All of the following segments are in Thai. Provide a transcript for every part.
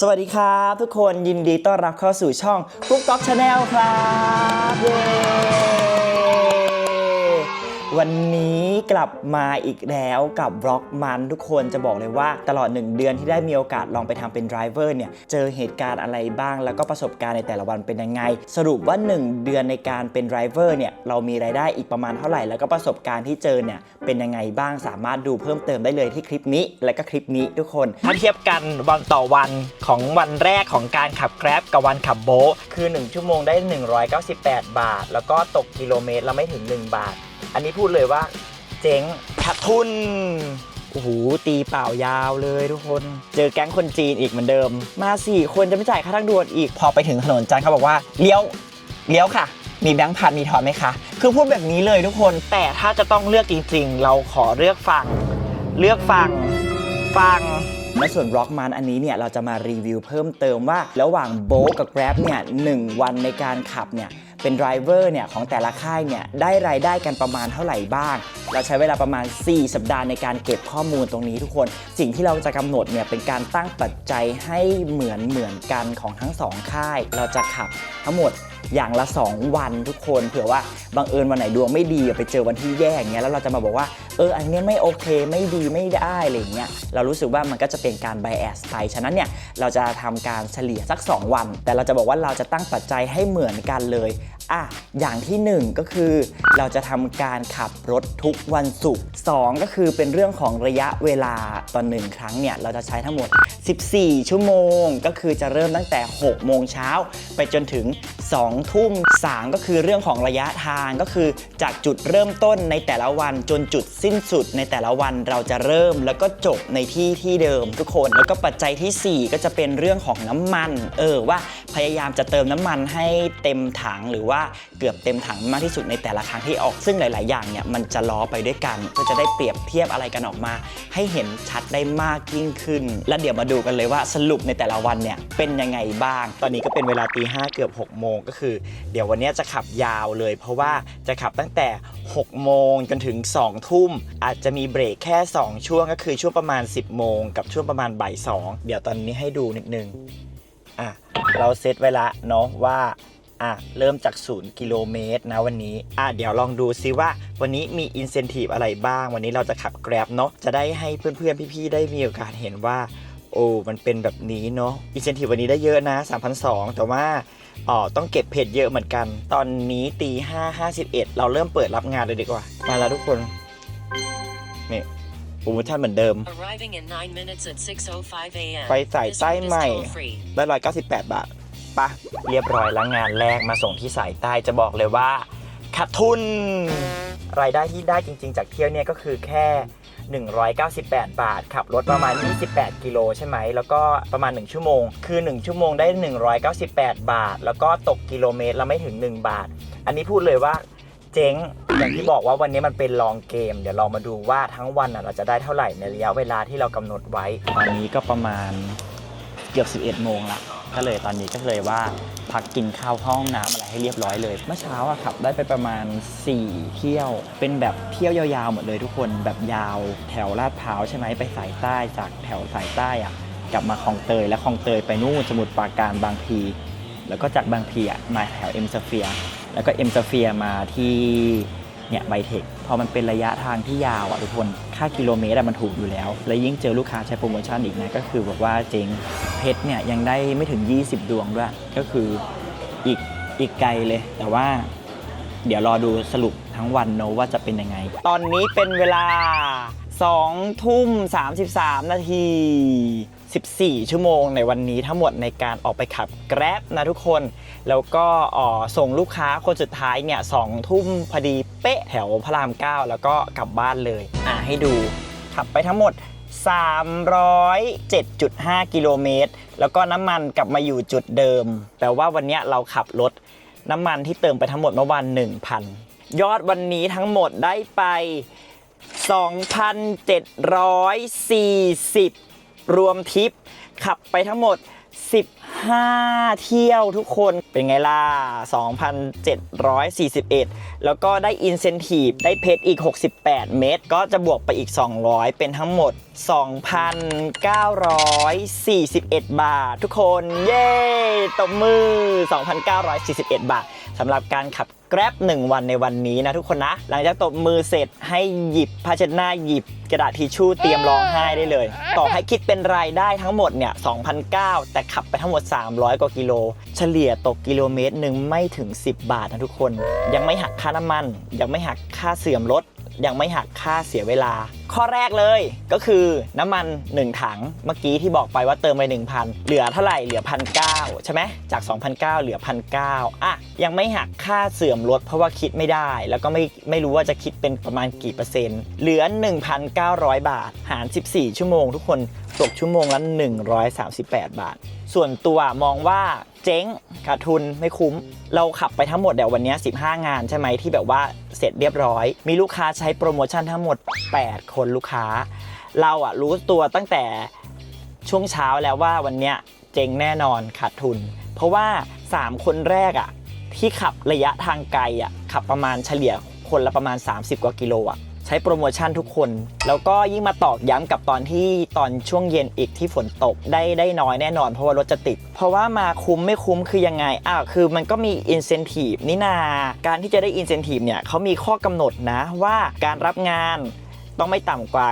สวัสดีครับทุกคนยินดีต้อนรับเข้าสู่ช่องกุ๊กก๊อกชาแนลครับเย้ วันนี้กลับมาอีกแล้วกับบล็อกมันทุกคนจะบอกเลยว่าตลอด 1 เดือนที่ได้มีโอกาสลองไปทำเป็นไดรเวอร์เนี่ยเจอเหตุการณ์อะไรบ้าง แล้วก็ประสบการณ์ในแต่ละวันเป็นยังไง สรุปว่า 1 เดือนในการเป็นไดรเวอร์เนี่ยเรามีรายได้อีกประมาณเท่าไหร่ แล้วก็ประสบการณ์ที่เจอเนี่ยเป็นยังไงบ้างสามารถดูเพิ่มเติมได้เลยที่คลิปนี้ และก็คลิปนี้ทุกคนถ้าเทียบกันวันต่อวันของวันแรกของการขับแกร็บกับวันขับโบคือ 1 ชั่วโมงได้ 198 บาท แล้วก็ตกกิโลเมตรละไม่ถึง 1 บาท อันนี้พูดเลยว่า เจ๊งขาดทุนโอ้โหตีเปล่ายาวเลยทุกคน เจอแก๊งคนจีนอีกเหมือนเดิม มาสี่คนจะไม่จ่ายค่าทางด่วนอีกพอไปถึงถนนจันทร์เขาบอกว่าเลี้ยวเลี้ยวค่ะ มีแบงค์พันมีทอนไหมคะ คือพูดแบบนี้เลยทุกคนแต่ถ้าจะต้องเลือกจริง ๆ เราขอเลือกฟังเลือกฟังฟังในส่วนบล็อกมันอันนี้เนี่ยเราจะมารีวิวเพิ่มเติมว่า ระหว่างโบกับ Grab เนี่ยหนึ่งวันในการขับเนี่ย เป็นไดรเวอร์เนี่ยของแต่ละค่ายเนี่ยได้รายได้กันประมาณเท่าไหร่บ้าง เราใช้เวลาประมาณ 4 สัปดาห์ในการเก็บข้อมูลตรงนี้ทุกคน สิ่งที่เราจะกำหนดเนี่ยเป็นการตั้งปัจจัยให้เหมือนเหมือนกันของทั้งสองค่าย เราจะขับทั้งหมดอย่างละ 2 วันทุกคนเผื่อว่าบังเอิญวันไหนดวงไม่ดีไปเจอวันที่แย่อย่างเงี้ยแล้วเราจะมาบอกว่าเอออันนี้ไม่โอเคไม่ดีไม่ได้อะไรเงี้ยเรารู้สึกว่ามันก็จะเป็นการ bias ไปฉะนั้นเนี่ยเราจะทำการเฉลี่ยสัก 2 วัน แต่เราจะบอกว่าเราจะตั้งปัจจัยให้เหมือนกันเลย อะอย่างทีหนึ่1 ก็คือเราจะทำการขับรถทุกวันศุกร์2ก็คือเป็นเรื่องของระยะเวลาตอนหนึ่งครั้งเนี่ยเราจะใช้ทั้งหมด 14 ชั่วโมง ก็คือจะเริ่มตั้งแต่ 6 โมงเช้าไปจนถึง 2 ทุ่ม 3 ก็คือเรื่องของระยะทางก็คือจากจุดเริ่มต้นในแต่ละวันจนจุดสิ้นสุดในแต่ละวันเราจะเริ่มแล้วก็จบในที่ที่เดิมทุกคนแล้วก็ปัจจัยทีสี่4 ก็จะเป็นเรื่องของน้ำมัน เออว่าพยายามจะเติมน้ำมันให้เต็มถังหรือว่าเกือบเต็มถังมากที่สุดในแต่ละครั้งที่ออก ซึ่งหลาย ๆ อย่างเนี่ยมันจะล้อไปด้วยกันก็จะได้เปรียบเทียบอะไรกันออกมา ให้เห็นชัดได้มากยิ่งขึ้น แล้วเดี๋ยวมาดูกันเลยว่าสรุปในแต่ละวันเนี่ยเป็นยังไงบ้าง ตอนนี้ก็เป็นเวลาตีห้าเกือบ6โมงก็คือ เดี๋ยววันนี้จะขับยาวเลย เพราะว่าจะขับตั้งแต่6โมงจนถึง2ทุ่มอาจจะมีเบรกแค่ 2 ช่วงก็คือช่วงประมาณ 10โมงกับช่วงประมาณบ่าย2เดี๋ยวตอนนี้ให้ดูนิดนึงอะเราเซตไว้ละเนาะว่า อะเริ่มจาก 0 กิโลเมตรนะวันนี้อะเดี๋ยวลองดูซิว่า วันนี้มีอินเซนティブอะไรบ้าง วันนี้เราจะขับแกร็บเนาะจะได้ให้เพื่อนๆพี่ๆได้มีโอกาสเห็นว่า โอ้มันเป็นแบบนี้เนาะอินเซนティブวันนี้ได้เยอะนะ 3,200 แต่ว่าอ๋อต้องเก็บเพจเยอะเหมือนกัน ตอนนี้ตีห้าห้าสิบเอ็ดเราเริ่มเปิดรับงานเลยดีกว่า มาแล้วทุกคน นี่โปรโมชั่นเหมือนเดิม ไปสายใต้ใหม่ได้ร้อยเก้าสิบแปดบาท ปะเรียบร้อยแล้วงานแรกมาส่งที่สายใต้จะบอกเลยว่าขาดทุน รายได้ที่ได้จริง ๆ จากเที่ยวเนี่ยก็คือแค่ 198 บาท ขับรถประมาณ 28 กิโลใช่ไหม แล้วก็ประมาณ 1 ชั่วโมง คือ 1 ชั่วโมงได้ 198 บาท แล้วก็ตกกิโลเมตรละไม่ถึง 1 บาท อันนี้พูดเลยว่าเจ๊งอย่างที่บอกว่าวันนี้มันเป็นลองเกม เดี๋ยวเรามาดูว่าทั้งวันเราจะได้เท่าไหร่ในระยะเวลาที่เรากำหนดไว้ตอนนี้ก็ประมาณเกือบ 11 โมงละ ก็เลยตอนนี้ก็เลยว่าพักกินข้าวห้องน้ำอะไรให้เรียบร้อยเลย เมื่อเช้าอะขับได้ไปประมาณ 4 เที่ยว เป็นแบบเที่ยวยาวๆหมดเลยทุกคนแบบยาวแถวลาดพร้าวใช่ไหมไปสายใต้จากแถวสายใต้อะกลับมาคลองเตย และคลองเตยไปนู่นสมุทรปราการบางพี แล้วก็จากบางพีอะมาแถวเอ็มสเฟียแล้วก็เอ็มสเฟียมาที่เนี่ยไบเทค พอมันเป็นระยะทางที่ยาวอะทุกคน ค่ากิโลเมตรอะมันถูกอยู่แล้ว และยิ่งเจอลูกค้าใช้โปรโมชั่นอีกนะ ก็คือแบบว่าเจ๊งเพชรเนี่ยยังได้ไม่ถึง 20 ดวงด้วย ก็คืออีกอีกไกลเลย แต่ว่าเดี๋ยวรอดูสรุปทั้งวันเนว่าจะเป็นยังไง ตอนนี้เป็นเวลา2ทุ่ม33 นาที 14 ชั่วโมงในวันนี้ทั้งหมดในการออกไปขับแกร็บนะทุกคน แล้วก็ส่งลูกค้าคนสุดท้ายเนี่ยสองทุ่มพอดีเป๊ะแถวพระราม 9 แล้วก็กลับบ้านเลย อะให้ดูขับไปทั้งหมด 307.5 กิโลเมตร แล้วก็น้ำมันกลับมาอยู่จุดเดิม แปลว่าวันนี้เราขับรถน้ำมันที่เติมไปทั้งหมดเมื่อวัน 1,000 ยอดวันนี้ทั้งหมดได้ไป 2,740 รวมทิป ขับไปทั้งหมด 15 เที่ยวทุกคนเป็นไงล่ะ 2,741 แล้วก็ได้อินเซนティブได้เพชรอีก 68 เม็ดก็จะบวกไปอีก 200 เป็นทั้งหมด 2,941 บาท ทุกคน เย้ตบมือ 2,941 บาทสำหรับการขับ Grab 1 วันในวันนี้นะทุกคนนะ หลังจากตบมือเสร็จให้หยิบผ้าเช็ดหน้าหยิบกระดาษทิชชู่เตรียมร้องไห้ได้เลย ต่อให้คิดเป็นรายได้ทั้งหมดเนี่ย2,009แต่ขับไปทั้งหมด 300 กว่ากิโล เฉลี่ยตกกิโลเมตรหนึ่งไม่ถึง 10 บาทนะทุกคน ยังไม่หักค่าน้ำมัน ยังไม่หักค่าเสื่อมรถ ยังไม่หักค่าเสียเวลา ข้อแรกเลยก็คือน้ำมัน 1 ถังเมื่อกี้ที่บอกไปว่าเติมไป 1,000 เหลือเท่าไหร่เหลือ1,900ใช่ไหมจาก 2,900 เหลือ1,900อะยังไม่หักค่าเสื่อมรถเพราะว่าคิดไม่ได้ แล้วก็ไม่ไม่รู้ว่าจะคิดเป็นประมาณกี่เปอร์เซ็นต์เหลือ 1,900 บาท หาร 14 ชั่วโมง ทุกคนตกชั่วโมงละ138 บาท ส่วนตัวมองว่าเจ๊งขาดทุนไม่คุ้ม เราขับไปทั้งหมดเดี๋ยววันนี้ 15 งานใช่ไหมที่แบบว่าเสร็จเรียบร้อย มีลูกค้าใช้โปรโมชั่นทั้งหมด 8 คนลูกค้า เราอะรู้ตัวตั้งแต่ช่วงเช้าแล้วว่าวันเนี้ยเจ๊งแน่นอนขาดทุน เพราะว่า 3 คนแรกอะที่ขับระยะทางไกลอะขับประมาณเฉลี่ยคนละประมาณ 30 กว่ากิโลอะ ใช้โปรโมชั่นทุกคน แล้วก็ยิ่งมาตอกย้ำกับตอนที่ตอนช่วงเย็นอีกที่ฝนตกได้ได้น้อยแน่นอน เพราะว่ารถจะติด เพราะว่ามาคุ้มไม่คุ้มคือยังไงอ้าวคือมันก็มี incentive นี่นา การที่จะได้ incentive เนี่ยเขามีข้อกำหนดนะว่าการรับงานต้องไม่ต่ำกว่า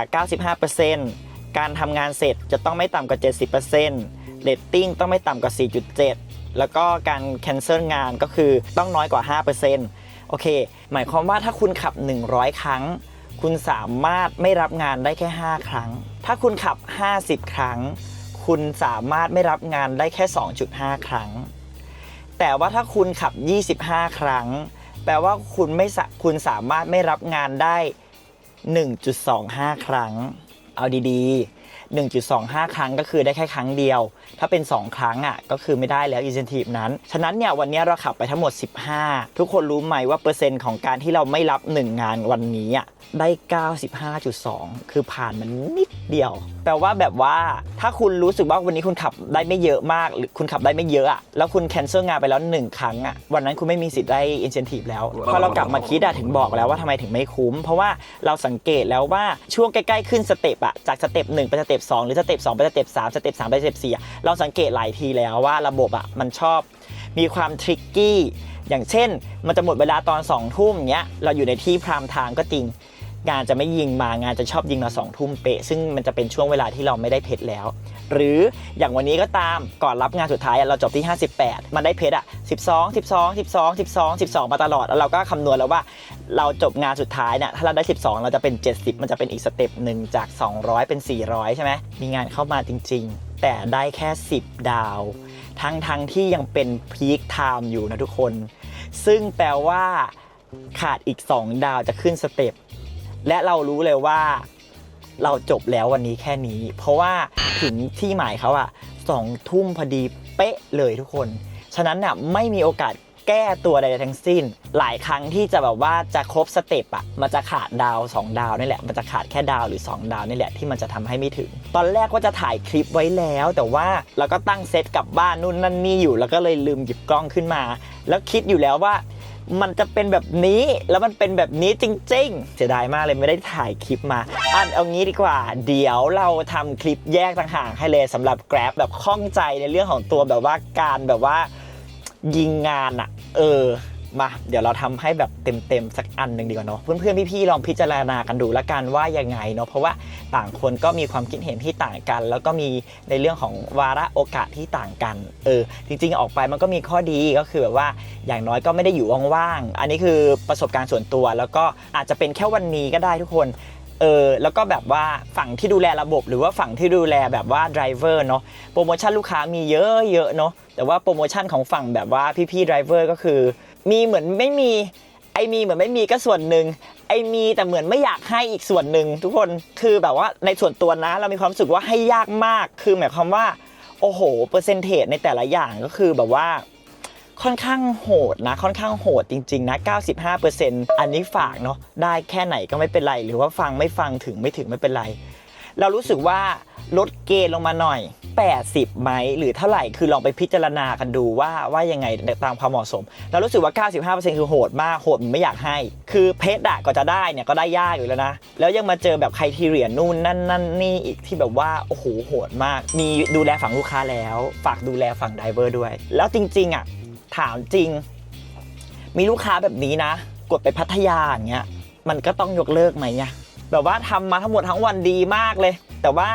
95%การทำงานเสร็จจะต้องไม่ต่ำกว่า 70%เรตติ้งต้องไม่ต่ำกว่า 4.7 แล้วก็การ cancel งานก็คือต้องน้อยกว่า 5%โอเค หมายความว่าถ้าคุณขับ 100 ครั้ง คุณสามารถไม่รับงานได้แค่ 5 ครั้ง ถ้าคุณขับ 50 ครั้ง คุณสามารถไม่รับงานได้แค่ 2.5 ครั้ง แต่ว่าถ้าคุณขับ 25 ครั้ง แปลว่าคุณไม่สคุณสามารถไม่รับงานได้ 1.25 ครั้ง เอาดีๆ 1.25 ครั้งก็คือได้แค่ครั้งเดียว ถ้าเป็น 2 ครั้งอะก็คือไม่ได้แล้ว incentive นั้น ฉะนั้นเนี่ยวันนี้เราขับไปทั้งหมด 15 ทุกคนรู้ไหมว่าเปอร์เซ็นต์ของการที่เราไม่รับ 1 งานวันนี้อะได้ 95.2 คือผ่านมันนิดเดียว แปลว่าแบบว่าถ้าคุณรู้สึกว่าวันนี้คุณขับได้ไม่เยอะมากหรือคุณขับได้ไม่เยอะอะแล้วคุณ cancel งานไปแล้ว1ครั้งอะวันนั้นคุณไม่มีสิทธิ์ได้ incentive แล้วพอเรากลับมาคิดอะถึงบอกแล้วว่าทำไมถึงไม่คุ้ม เพราะว่าเราสังเกตแล้วว่าช่วงใกล้ๆขึ้นสเต็ปอะจากสเต็ปหนึ่งไปสเต็ปสองหรือสเต็ปสองไปสเต็ปสามสเต็ปสามไปสเต็ปสี่อะเราสังเกตหลายทีแล้วว่าระบบอะมันชอบมีความทริกกี้อย่างเช่น มันจะหมดเวลาตอน2องทุ่มเงี้ยเราอยู่ในที่พรามไทางก็จริง งานจะไม่ยิงมางานจะชอบยิงมาสองทุ่มเป๊ะซึ่งมันจะเป็นช่วงเวลาที่เราไม่ได้เพชรแล้ว หรืออย่างวันนี้ก็ตามก่อนรับงานสุดท้ายเราจบที่ 58 มันได้เพชรอะ 12 12 12 12 12 มาตลอดแล้วเราก็คำนวณแล้วว่าเราจบงานสุดท้ายเนี่ยถ้าเราได้ 12 เราจะเป็น 70 มันจะเป็นอีกสเต็ปหนึ่งจาก 200 เป็น 400 ใช่ไหมมีงานเข้ามาจริง ๆ แต่ได้แค่ 10 ดาว ทั้งทั้งที่ยังเป็นพีคไทม์อยู่นะทุกคน ซึ่งแปลว่าขาดอีก 2 ดาวจะขึ้นสเต็ป และเรารู้เลยว่าเราจบแล้ววันนี้แค่นี้ เพราะว่าถึงที่หมายเขาอะสองทุ่มพอดีเป๊ะเลยทุกคน ฉะนั้นน่ะไม่มีโอกาสแก้ตัวใดๆทั้งสิ้น หลายครั้งที่จะแบบว่าจะครบสเต็ปอะมันจะขาดดาว 2 ดาวนี่แหละ มันจะขาดแค่ดาวหรือ 2 ดาวนี่แหละที่มันจะทำให้ไม่ถึง ตอนแรกว่าจะถ่ายคลิปไว้แล้ว แต่ว่าเราก็ตั้งเซตกลับบ้านนู่นนั่นนี่อยู่ แล้วก็เลยลืมหยิบกล้องขึ้นมา แล้วคิดอยู่แล้วว่า มันจะเป็นแบบนี้แล้วมันเป็นแบบนี้จริง ๆ เสียดายมากเลยไม่ได้ถ่ายคลิปมา อันเอางี้ดีกว่า เดี๋ยวเราทำคลิปแยกต่างหากให้เลยสำหรับแกร็บแบบข้องใจในเรื่องของตัวแบบว่าการแบบว่ายิงงานอะเออ มาเดี๋ยวเราทำให้แบบเต็มๆสักอันหนึ่งดีกว่าเนาะเพื่อนๆพี่ๆลองพิจารณากันดูละกันว่ายังไงเนาะเพราะว่าต่างคนก็มีความคิดเห็นที่ต่างกัน แล้วก็มีในเรื่องของวาระโอกาสที่ต่างกันเออจริงๆออกไปมันก็มีข้อดีก็คือแบบว่าอย่างน้อยก็ไม่ได้อยู่ว่างๆอันนี้คือประสบการณ์ส่วนตัว แล้วก็อาจจะเป็นแค่วันนี้ก็ได้ทุกคนเออแล้วก็แบบว่าฝั่งที่ดูแลระบบหรือว่าฝั่งที่ดูแลแบบว่า driver เนาะโปรโมชั่นลูกค้ามีเยอะเยอะเนาะแต่ว่าโปรโมชั่นของฝั่งแบบว่าพี่ๆ driver ก็คือ มีเหมือนไม่มี ไอมีเหมือนไม่มีก็ส่วนหนึ่งไอมีแต่เหมือนไม่อยากให้อีกส่วนหนึ่งทุกคนคือแบบว่าในส่วนตัวนะ เรามีความรู้สึกว่าให้ยากมาก คือหมายความว่า โอ้โห เปอร์เซนเทจในแต่ละอย่างก็คือแบบว่าค่อนข้างโหดนะ ค่อนข้างโหดจริงๆนะ 95%อันนี้ฝากเนาะได้แค่ไหนก็ไม่เป็นไร หรือว่าฟังไม่ฟังถึงไม่ถึงไม่เป็นไร เรารู้สึกว่า ลดเกณฑ์ลงมาหน่อย 80ไหมหรือเท่าไหร่คือลองไปพิจารณากันดูว่าว่ายังไงตามความเหมาะสม เรารู้สึกว่า 95%คือโหดมากโหดไม่อยากให้ คือเพชรอะก็จะได้เนี่ยก็ได้ยากอยู่แล้วนะ แล้วยังมาเจอแบบใครทีเรียนนู่นนั่นนั่นนี่อีกที่แบบว่า โอ้โหโหดมาก มีดูแลฝั่งลูกค้าแล้ว ฝากดูแลฝั่งไดเวอร์ด้วย แล้วจริงๆอะถามจริง มีลูกค้าแบบนี้นะ กดไปพัทยาอย่างเงี้ยมันก็ต้องยกเลิกไหมเนี่ยแบบว่าทำมาทั้งหมดทั้งวันดีมากเลย แต่ว่า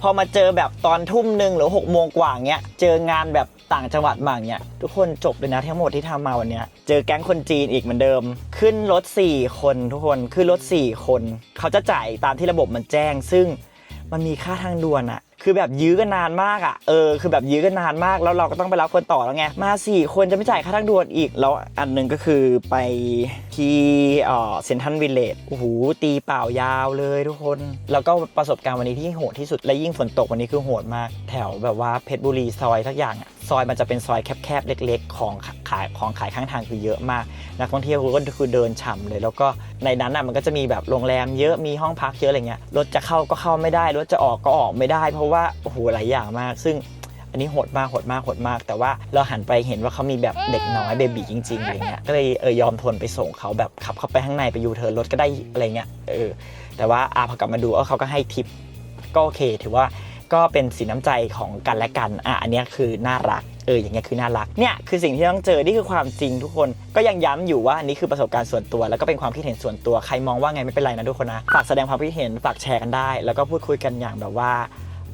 พอมาเจอแบบตอนทุ่มหนึ่งหรือ6กโมงกว่าเงี้ย เจองานแบบต่างจังหวัดมางเงี้ย ทุกคนจบเลยนะทั้งหมดที่ทำมาวันเนี้ย เจอแก๊งคนจีนอีกเหมือนเดิม ขึ้นรถ 4 คนทุกคน ขึ้นรถ 4 คน เขาจะจ่ายตามที่ระบบมันแจ้ง ซึ่งมันมีค่าทางด่วนอะ คือแบบยื้อกันนานมากอะเออคือแบบยื้อกันนานมากแล้วเราก็ต้องไปรับคนต่อแล้วไงมาสี่คนจะไม่จ่ายค่าทางด่วนอีกแล้วอันหนึ่งก็คือไปที่เออเซนทันวิลเลจโอ้โหตีเปล่ายาวเลยทุกคน แล้วก็ประสบการณ์วันนี้ที่โหดที่สุดและยิ่งฝนตกวันนี้คือโหดมาก แถวแบบว่าเพชรบุรีซอยทักอย่างอะซอยมันจะเป็นซอยแคบๆเล็ก ๆ ของขายของขายข้างทางคือเยอะมาก นักท่องเที่ยวก็คือเดินฉ่ำเลย แล้วก็ในนั้นอะมันก็จะมีแบบโรงแรมเยอะมีห้องพักเยอะอะไรเงี้ยรถจะเข้าก็เข้าไม่ได้รถจะออกก็ออกไม่ได้ เพราะว่าโอ้โหหลายอย่างมาก ซึ่งอันนี้โหดมากโหดมากโหดมาก แต่ว่าเราหันไปเห็นว่าเขามีแบบเด็กน้อยเบบีจริงๆอะไรเงี้ยก็เลยเออยอมทนไปส่งเขาแบบขับเข้าไปข้างในไปยูเทิร์นรถก็ได้อะไรเงี้ยเออแต่ว่าอาพอกลับมาดูเออเขาก็ให้ทิปก็โอเค ถือว่า ก็เป็นสีน้ำใจของกันและกันอะอันนี้คือน่ารักเอออย่างเงี้ยคือน่ารักเนี่ยคือสิ่งที่ต้องเจอนี่คือความจริงทุกคนก็ยังย้ำอยู่ว่าอันนี้คือประสบการณ์ส่วนตัว แล้วก็เป็นความคิดเห็นส่วนตัวใครมองว่าไงไม่เป็นไรนะทุกคนนะฝากแสดงความคิดเห็นฝากแชร์กันได้ แล้วก็พูดคุยกันอย่างแบบว่า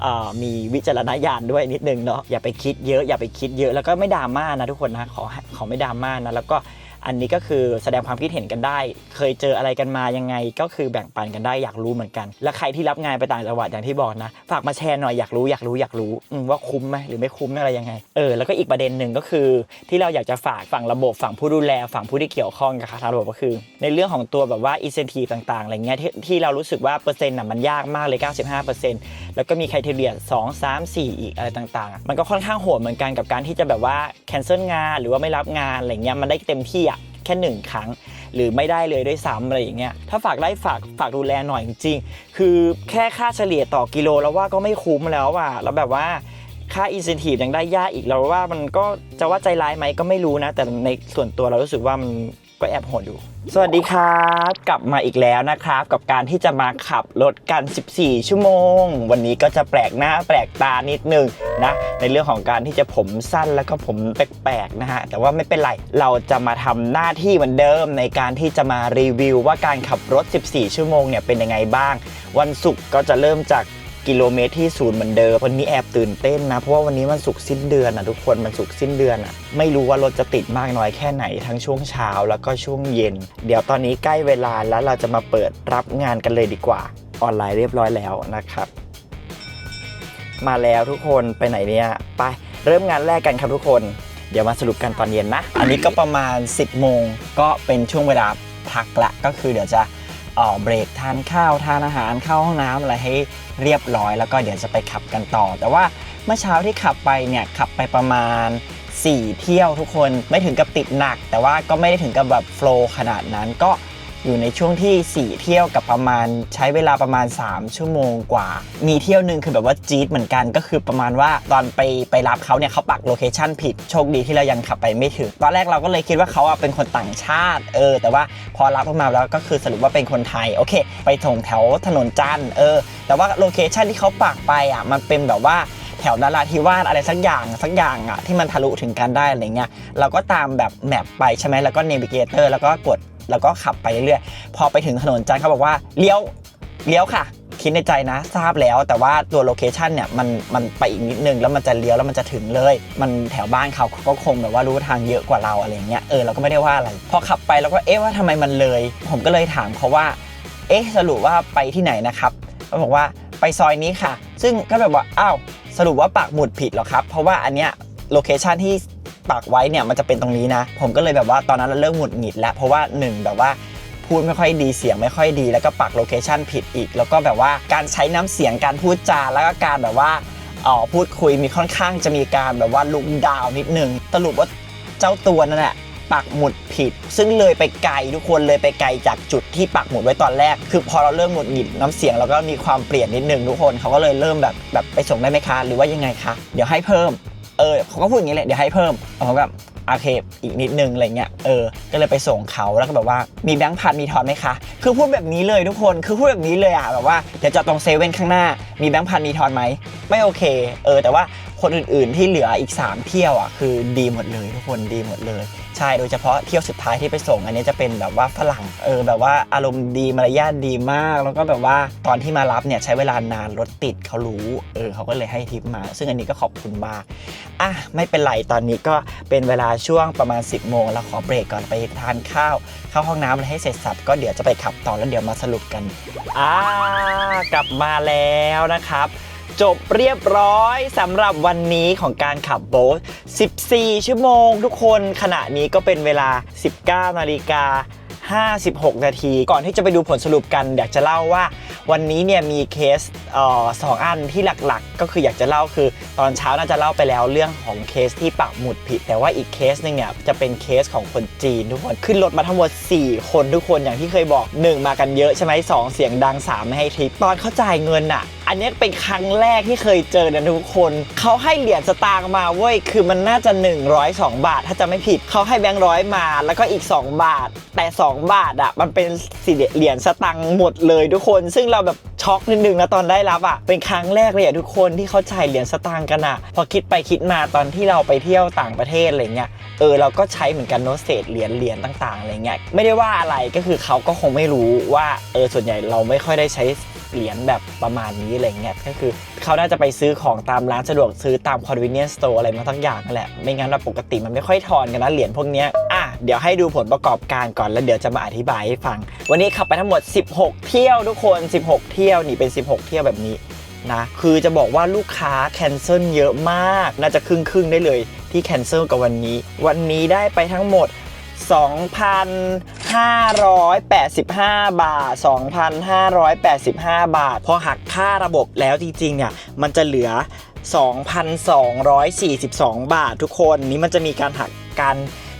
เอ่อมีวิจารณญาณด้วยนิดนึงเนาะอย่าไปคิดเยอะอย่าไปคิดเยอะแล้วก็ไม่ดราม่านะทุกคนนะขอขอไม่ดราม่านะแล้วก็ อันนี้ก็คือแสดงความคิดเห็นกันได้ เคยเจออะไรกันมายังไงก็คือแบ่งปันกันได้อยากรู้เหมือนกัน และใครที่รับงานไปต่างจังหวัดอย่างที่บอกนะ ฝากมาแชร์หน่อยอยากรู้อยากรู้อยากรู้ว่าคุ้มไหมหรือไม่คุ้มอะไรยังไงเออแล้วก็อีกประเด็นหนึ่งก็คือ ที่เราอยากจะฝากฝั่งระบบฝั่งผู้ดูแลฝั่งผู้ที่เกี่ยวข้องกับทางระบบก็คือ ในเรื่องของตัวแบบว่าอินเซนティต่างๆอะไรเงี้ยที่ที่เรารู้สึกว่าเปอร์เซ็นต์น่ะมันยากมากเลย 95%แล้วก็มีใครเทเรีย2 3 4อีกอะไรต่างๆ มันก็ค่อนข้างโหดเหมือนกันกับการที่จะแบบว่าแคนเซิลงานหรือว่าไม่รับงานอะไรเงี้ยมันได้เต็มที่อะ แค่หนึ่งครั้ง หรือไม่ได้เลยด้วยซ้ำอะไรอย่างเงี้ยถ้าฝากได้ฝากฝากดูแลหน่อยจริงๆคือแค่ค่าเฉลี่ยต่อกิโลแล้วว่าก็ไม่คุ้มแล้วอะแล้วแบบว่าค่าอินเซนティยังได้ยากอีกแล้วว่ามันก็จะว่าใจร้ายไหมก็ไม่รู้นะ แต่ในส่วนตัวเรารู้สึกว่ามัน ก็แอบโหดอยู่ สวัสดีครับ กลับมาอีกแล้วนะครับ กับการที่จะมาขับรถกัน 14 ชั่วโมง วันนี้ก็จะแปลกหน้าแปลกตานิดนึงนะ ในเรื่องของการที่จะผมสั้นแล้วก็ผมแปลกๆนะฮะ แต่ว่าไม่เป็นไร เราจะมาทำหน้าที่เหมือนเดิมในการที่จะมารีวิวว่าการขับรถ 14 ชั่วโมงเนี่ยเป็นยังไงบ้าง วันศุกร์ก็จะเริ่มจาก กิโลเมตรที่ศูนย์เหมือนเดิมวันนี้แอบตื่นเต้นนะ เพราะว่าวันนี้มันสุกสิ้นเดือนอะทุกคนมันสุกสิ้นเดือนอะไม่รู้ว่ารถจะติดมากน้อยแค่ไหนทั้งช่วงเช้าแล้วก็ช่วงเย็น เดี๋ยวตอนนี้ใกล้เวลาแล้วเราจะมาเปิดรับงานกันเลยดีกว่า ออนไลน์เรียบร้อยแล้วนะครับ มาแล้วทุกคนไปไหนเนี่ยไปเริ่มงานแรกกันครับทุกคน เดี๋ยวมาสรุปกันตอนเย็นนะ อันนี้ก็ประมาณ 10โมงก็เป็นช่วงเวลาพักละก็คือเดี๋ยวจะ เออเบรกทานข้าวทานอาหารเข้าห้องน้ำอะไรให้เรียบร้อยแล้วก็เดี๋ยวจะไปขับกันต่อ แต่ว่าเมื่อเช้าที่ขับไปเนี่ยขับไปประมาณ 4 เที่ยวทุกคนไม่ถึงกับติดหนัก แต่ว่าก็ไม่ได้ถึงกับแบบโฟล์ขนาดนั้นก็ อยู่ในช่วงที่ 4 เที่ยวกับประมาณใช้เวลาประมาณ 3 ชั่วโมงกว่า มีเที่ยวหนึ่งคือแบบว่าจี๊ดเหมือนกันก็คือประมาณว่าตอนไปไปรับเขาเนี่ยเขาปักโลเคชันผิดโชคดีที่เรายังขับไปไม่ถึง ตอนแรกเราก็เลยคิดว่าเขาอะเป็นคนต่างชาติ เออ แต่ว่าพอรับออกมาแล้วก็คือสรุปว่าเป็นคนไทยโอเค ไปส่งแถวถนนจันเออ แต่ว่าโลเคชันที่เขาปักไปอะมันเป็นแบบว่าแถวนาราธิวาสอะไรสักอย่างสักอย่างอะที่มันทะลุถึงกันได้อะไรเงี้ยเราก็ตามแบบแมปไปใช่ไหมแล้วก็เนวิเกเตอร์แล้วก็กด แล้วก็ขับไปเรื่อยๆ พอไปถึงถนนจันทร์เขาบอกว่าเลี้ยวเลี้ยวค่ะ คิดในใจนะทราบแล้ว แต่ว่าตัวโลเคชันเนี่ยมันมันไปอีกนิดนึงแล้วมันจะเลี้ยวแล้วมันจะถึงเลย มันแถวบ้านเขาก็คงแบบว่ารู้ทางเยอะกว่าเราอะไรเงี้ยเออเราก็ไม่ได้ว่าอะไรพอขับไปแล้วก็เอ๊ะว่าทำไมมันเลย ผมก็เลยถามเขาว่า เอ๊ะสรุปว่าไปที่ไหนนะครับเขาบอกว่าไปซอยนี้ค่ะ ซึ่งก็แบบว่าอ้าวสรุปว่าปักหมุดผิดหรอครับ เพราะว่าอันเนี้ยโลเคชันที่ ปักไว้เนี่ยมันจะเป็นตรงนี้นะ ผมก็เลยแบบว่าตอนนั้นเราเริ่มหงุดหงิดแล้ว เพราะว่าหนึ่งแบบว่าพูดไม่ค่อยดีเสียงไม่ค่อยดี แล้วก็ปักโลเคชันผิดอีก แล้วก็แบบว่าการใช้น้ำเสียงการพูดจาแล้วก็การแบบว่าอ๋อพูดคุยมีค่อนข้างจะมีการแบบว่าลุกดาวนิดนึงสรุปว่าเจ้าตัวนั่นแหละปักหมุดผิด ซึ่งเลยไปไกลทุกคนเลยไปไกลจากจุดที่ปักหมุดไว้ตอนแรก คือพอเราเริ่มหงุดหงิดน้ำเสียงเราก็มีความเปลี่ยนนิดนึงทุกคนเขาก็เลยเริ่มแบบแบบไปส่งได้ไหมคะ หรือว่ายังไงคะ เดี๋ยวให้เพิ่ม เออเขาก็พูดอย่างนี้แหละเดี๋ยวให้เพิ่มเขาก็โอเคอีกนิดนึงอะไรเงี้ยเออก็เลยไปส่งเขาแล้วก็แบบว่ามีแบงค์พันมีทอนไหมคะ คือพูดแบบนี้เลยทุกคนคือพูดแบบนี้เลยอะแบบว่าเดี๋ยวจอดตรงเซเว่นข้างหน้ามีแบงค์พันมีทอนไหมไม่โอเค เออแต่ว่าคนอื่นๆที่เหลืออีก 3 เที่ยวอะคือดีหมดเลยทุกคนดีหมดเลย ใช่โดยเฉพาะเที่ยวสุดท้ายที่ไปส่ง อันนี้จะเป็นแบบว่าฝรั่งเออแบบว่าอารมณ์ดีมารยาทดีมาก แล้วก็แบบว่าตอนที่มารับเนี่ยใช้เวลานานรถติดเขารู้เออเขาก็เลยให้ทิปมา ซึ่งอันนี้ก็ขอบคุณมากอะไม่เป็นไรตอนนี้ก็เป็นเวลาช่วงประมาณ 10โมงแล้วขอเบรกก่อนไปทานข้าวเข้าห้องน้ำอะไรให้เสร็จสับก็เดี๋ยวจะไปขับต่อแล้วเดี๋ยวมาสรุปกันอ่ากลับมาแล้วนะครับ จบเรียบร้อยสำหรับวันนี้ของการขับโบ๊ท14 ชั่วโมงทุกคนขณะนี้ก็เป็นเวลา 19 นาฬิกา56 นาที ก่อนที่จะไปดูผลสรุปกัน อยากจะเล่าว่า วันนี้เนี่ยมีเคสเอ่อสองอันที่หลักๆ ก็คืออยากจะเล่าคือ ตอนเช้าน่าจะเล่าไปแล้วเรื่องของเคสที่ปักหมุดผิด แต่ว่าอีกเคสหนึงเนี่ยจะเป็นเคสของคนจีนทุกคนขึ้นรถมาทั้งหมด 4 คนทุกคนอย่างที่เคยบอก 1 มากันเยอะใช่ไหมสองเสียงดัง 3 ไม่ให้ทิปตอนเขาจ่ายเงินอะ อันนี้เป็นครั้งแรกที่เคยเจอนะทุกคน เขาให้เหรียญสตางค์มาเว้ย คือมันน่าจะ 102 บาท ถ้าจะไม่ผิด เขาให้แบงค์ร้อยมา แล้วก็อีก 2 บาท แต่ 2 บาทอะ มันเป็นสี่เหรียญสตางค์หมดเลยทุกคน ซึ่งเราแบบช็อกนิดนึงนะตอนได้รับอะ เป็นครั้งแรกเลยอะทุกคนที่เขาจ่ายเหรียญสตางค์กันอะ พอคิดไปคิดมาตอนที่เราไปเที่ยวต่างประเทศอะไรเงี้ย เออเราก็ใช้เหมือนกันโนตเศษเหรียญเหรียญต่างๆอะไรเงี้ย ไม่ได้ว่าอะไรก็คือเขาก็คงไม่รู้ว่า เออส่วนใหญ่เราไม่ค่อยได้ใช้ เหรียญแบบประมาณนี้อะไรเงี้ยก็คือเขาน่าจะไปซื้อของตามร้านสะดวกซื้อตาม convenience store อะไรมาทั้งอย่างนั่นแหละ ไม่งั้นเราปกติมันไม่ค่อยทอนกันนะเหรียญพวกเนี้ยอะเดี๋ยวให้ดูผลประกอบการก่อนแล้วเดี๋ยวจะมาอธิบายให้ฟัง วันนี้ขับไปทั้งหมด 16 เที่ยวทุกคน 16 เที่ยวนี่เป็น 16 เที่ยวแบบนี้นะคือจะบอกว่าลูกค้าแคนเซิลเยอะมาก น่าจะครึ่งครึ่งได้เลยที่แคนเซิลกับวันนี้ วันนี้ได้ไปทั้งหมด 2,585 บาท 2,585 บาท พอหักค่าระบบแล้วจริงๆ เนี่ย มันจะเหลือ 2,242 บาททุกคน นี้มันจะมีการหักการ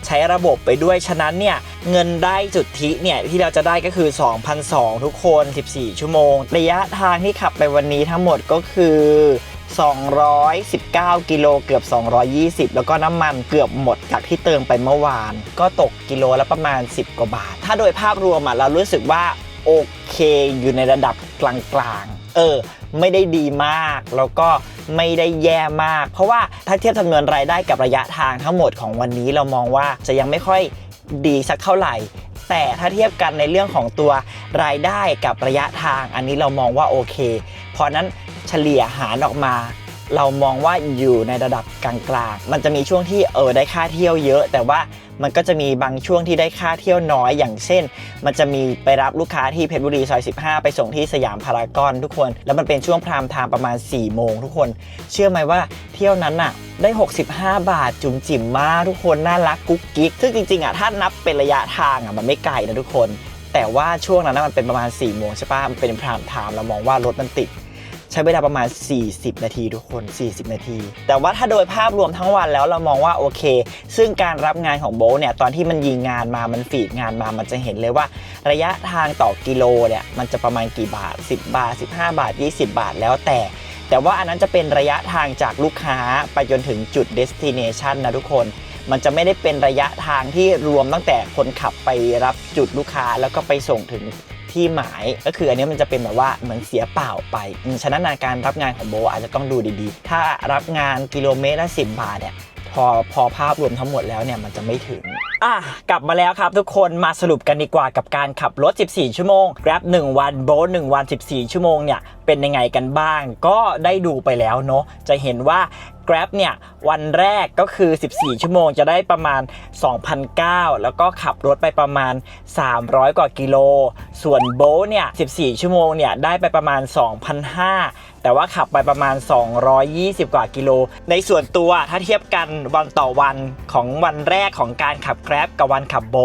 ใช้ระบบไปด้วย ฉะนั้นเนี่ย เงินได้จุดทิเนี่ย ที่เราจะได้ก็คือ2,200ทุกคน 14 ชั่วโมง ระยะทางที่ขับไปวันนี้ทั้งหมดก็คือ 219 กิโลเกือบ 220 แล้วก็น้ำมันเกือบหมดจากที่เติมไปเมื่อวาน ก็ตกกิโลละประมาณ 10 กว่าบาท ถ้าโดยภาพรวมอะเรารู้สึกว่าโอเคอยู่ในระดับกลางๆ เออ ไม่ได้ดีมาก แล้วก็ไม่ได้แย่มาก เพราะว่าถ้าเทียบจำนวนรายได้กับระยะทางทั้งหมดของวันนี้เรามองว่าจะยังไม่ค่อยดีสักเท่าไหร่ แต่ถ้าเทียบกันในเรื่องของตัวรายได้กับระยะทาง อันนี้เรามองว่าโอเค เพราะนั้น เฉลี่ยหารออกมา เรามองว่าอยู่ในระดับกลางๆ มันจะมีช่วงที่เออได้ค่าเที่ยวเยอะ แต่ว่ามันก็จะมีบางช่วงที่ได้ค่าเที่ยวน้อยอย่างเช่น มันจะมีไปรับลูกค้าที่เพชรบุรีซอย 15 ไปส่งที่สยามพารากอนทุกคน แล้วมันเป็นช่วงพรามไทม์ประมาณ 4 โมงทุกคน เชื่อไหมว่าเที่ยวนั้นน่ะได้ 65 บาทจุ๋มจิ๋มมากทุกคนน่ารักกุ๊กกิ๊กซึ่งจริงๆอะถ้านับเป็นระยะทางอะมันไม่ไกลนะทุกคน แต่ว่าช่วงนั้นนะมันเป็นประมาณ4โมงใช่ปะมันเป็นพรามไทม์เรามองว่ารถมันติด ใช้เวลาประมาณ 40 นาทีทุกคน 40 นาที แต่ว่าถ้าโดยภาพรวมทั้งวันแล้วเรามองว่าโอเค ซึ่งการรับงานของโบเนี่ยตอนที่มันยิงงานมามันฟีดงานมามันจะเห็นเลยว่า ระยะทางต่อกิโลเนี่ยมันจะประมาณกี่บาท 10 บาท 15 บาท 20 บาทแล้วแต่แต่ว่าอันนั้นจะเป็นระยะทางจากลูกค้าไปจนถึงจุด destination นะทุกคน มันจะไม่ได้เป็นระยะทางที่รวมตั้งแต่คนขับไปรับจุดลูกค้าแล้วก็ไปส่งถึง ที่หมาย ก็คืออันนี้มันจะเป็นแบบว่าเหมือนเสียเปล่าไปฉะนั้นการรับงานของโบอาจจะต้องดูดีๆ ถ้ารับงานกิโลเมตรละ10 บาทเนี่ย พอพอภาพรวมทั้งหมดแล้วเนี่ยมันจะไม่ถึง อะ กลับมาแล้วครับทุกคนมาสรุปกันดีกว่ากับการขับรถ 14 ชั่วโมง Grab 1 วันโบท1วัน 14 ชั่วโมงเนี่ยเป็นยังไงกันบ้าง ก็ได้ดูไปแล้วเนาะจะเห็นว่า Grab เนี่ยวันแรกก็คือ 14 ชั่วโมงจะได้ประมาณ 2,009 แล้วก็ขับรถไปประมาณ 300 กว่ากิโล ส่วนโบทเนี่ย 14 ชั่วโมงเนี่ยได้ไปประมาณ 2,005 แต่ว่าขับไปประมาณ 220 กว่ากิโล ในส่วนตัวถ้าเทียบกันวันต่อวันของวันแรกของการขับแกร็บกับวันขับโบ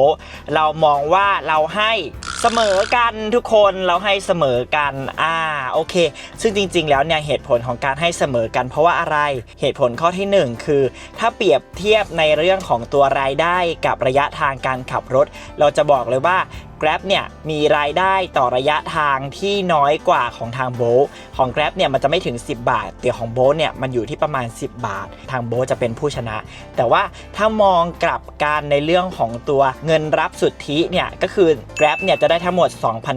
เรามองว่าเราให้เสมอกันทุกคนเราให้เสมอกันอ่าโอเค ซึ่งจริง ๆ แล้วเนี่ยเหตุผลของการให้เสมอกัน เพราะว่าอะไรเหตุผลข้อที่หนึ่งคือ ถ้าเปรียบเทียบในเรื่องของตัวรายได้กับระยะทางการขับรถ เราจะบอกเลยว่า Grab เนี่ยมีรายได้ต่อระยะทางที่น้อยกว่าของทางโบทของ Grab เนี่ยมันจะไม่ถึง 10 บาทแต่ของโบทเนี่ยมันอยู่ที่ประมาณ 10 บาท ทางโบทจะเป็นผู้ชนะ แต่ว่าถ้ามองกลับการในเรื่องของตัวเงินรับสุทธิเนี่ยก็คือ Grab เนี่ยจะได้ทั้งหมด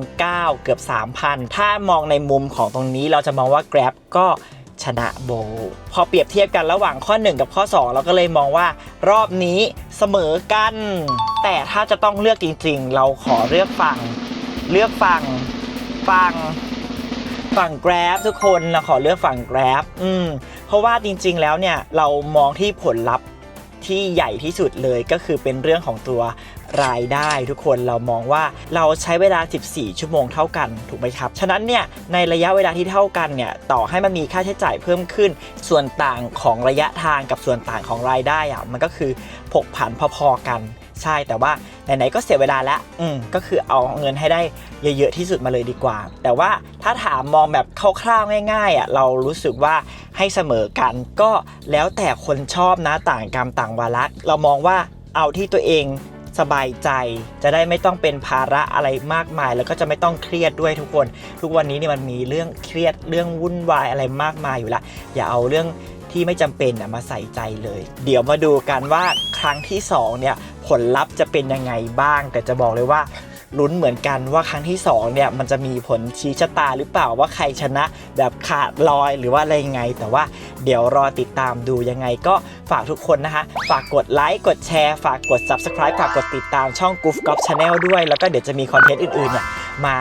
2,009เกือบ 3,000 ถ้ามองในมุมของตรงนี้เราจะมองว่า Grab ก็ ชนะโบ พอเปรียบเทียบกันระหว่างข้อ 1 กับข้อ 2 เราก็เลยมองว่ารอบนี้เสมอกัน แต่ถ้าจะต้องเลือกจริงๆ เราขอเลือกฝั่ง เลือกฝั่งฝั่งฝั่ง Grab ทุกคนเราขอเลือกฝั่ง Grab อืมเพราะว่าจริง ๆ แล้วเนี่ยเรามองที่ผลลัพธ์ที่ใหญ่ที่สุดเลยก็คือเป็นเรื่องของตัว รายได้ทุกคนเรามองว่าเราใช้เวลา 14 ชั่วโมงเท่ากันถูกไหมครับ ฉะนั้นเนี่ยในระยะเวลาที่เท่ากันเนี่ยต่อให้มันมีค่าใช้จ่ายเพิ่มขึ้น ส่วนต่างของระยะทางกับส่วนต่างของรายได้อะมันก็คือผกผันพอๆกันใช่แต่ว่าไหนๆก็เสียเวลาแล้วอืมก็คือเอาเงินให้ได้เยอะๆที่สุดมาเลยดีกว่า แต่ว่าถ้าถามมองแบบคร่าวๆง่ายๆอะเรารู้สึกว่าให้เสมอกันก็แล้วแต่คนชอบนะต่างกรรมต่างวาระเรามองว่าเอาที่ตัวเอง สบายใจ จะได้ไม่ต้องเป็นภาระอะไรมากมาย แล้วก็จะไม่ต้องเครียดด้วยทุกคน ทุกวันนี้นี่มันมีเรื่องเครียดเรื่องวุ่นวายอะไรมากมายอยู่ละอย่าเอาเรื่องที่ไม่จำเป็นน่ะมาใส่ใจเลย เดี๋ยวมาดูกันว่าครั้งที่สองเนี่ยผลลัพธ์จะเป็นยังไงบ้าง แต่จะบอกเลยว่า ลุ้นเหมือนกันว่าครั้งที่2เนี่ยมันจะมีผลชี้ชะตาหรือเปล่าว่าใครชนะแบบขาดลอยหรือว่าอะไรยังไง แต่ว่าเดี๋ยวรอติดตามดูยังไงก็ฝากทุกคนนะคะ ฝากกดไลค์กดแชร์ฝากกด Subscribe ฝากกดติดตามช่อง Goof Golf Channel ด้วย แล้วก็เดี๋ยวจะมีคอนเทนต์อื่นๆเนี่ยมา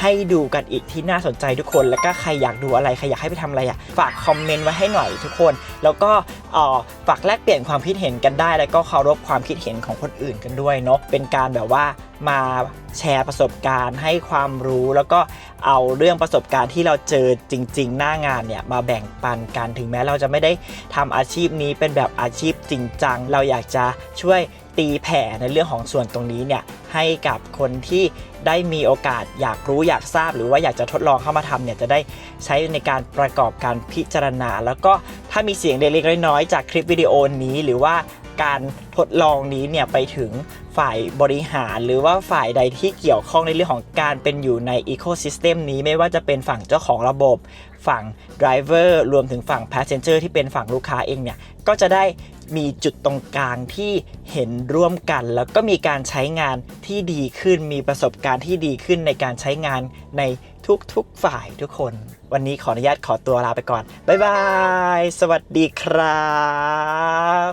ให้ดูกันอีกที่น่าสนใจทุกคน แล้วก็ใครอยากดูอะไรใครอยากให้ไปทำอะไรอะฝากคอมเมนต์ไว้ให้หน่อยทุกคน แล้วก็อ่อฝากแลกเปลี่ยนความคิดเห็นกันได้ แล้วก็เคารพความคิดเห็นของคนอื่นกันด้วยเนาะเป็นการแบบว่ามาแชร์ประสบการณ์ให้ความรู้แล้วก็เอาเรื่องประสบการณ์ที่เราเจอจริง ๆ หน้างานเนี่ยมาแบ่งปันกันถึงแม้เราจะไม่ได้ทำอาชีพนี้เป็นแบบอาชีพจริงจัง เราอยากจะช่วย ตีแผ่ในเรื่องของส่วนตรงนี้เนี่ยให้กับคนที่ได้มีโอกาสอยากรู้อยากทราบ หรือว่าอยากจะทดลองเข้ามาทำเนี่ยจะได้ใช้ในการประกอบการพิจารณา แล้วก็ถ้ามีเสียงเล็กๆน้อยๆจากคลิปวิดีโอนี้ หรือว่าการทดลองนี้เนี่ยไปถึง ฝ่ายบริหารหรือว่าฝ่ายใดที่เกี่ยวข้องในเรื่องของการเป็นอยู่ในอีโค y ิสเต็มนี้ไม่ว่าจะเป็นฝั่งเจ้าของระบบ ฝั่ง Driver รวมถึงฝั่ง Passenger ที่เป็นฝั่งลูกค้าเองเนี่ย ก็จะได้มีจุดตรงกลางที่เห็นร่วมกัน แล้วก็มีการใช้งานที่ดีขึ้นมีประสบการณ์ที่ดีขึ้นในการใช้งานในทุกๆฝ่ายทุกคน วันนี้ขออนุญาตขอตัวลาไปก่อน บ๊ายบาย สวัสดีครับ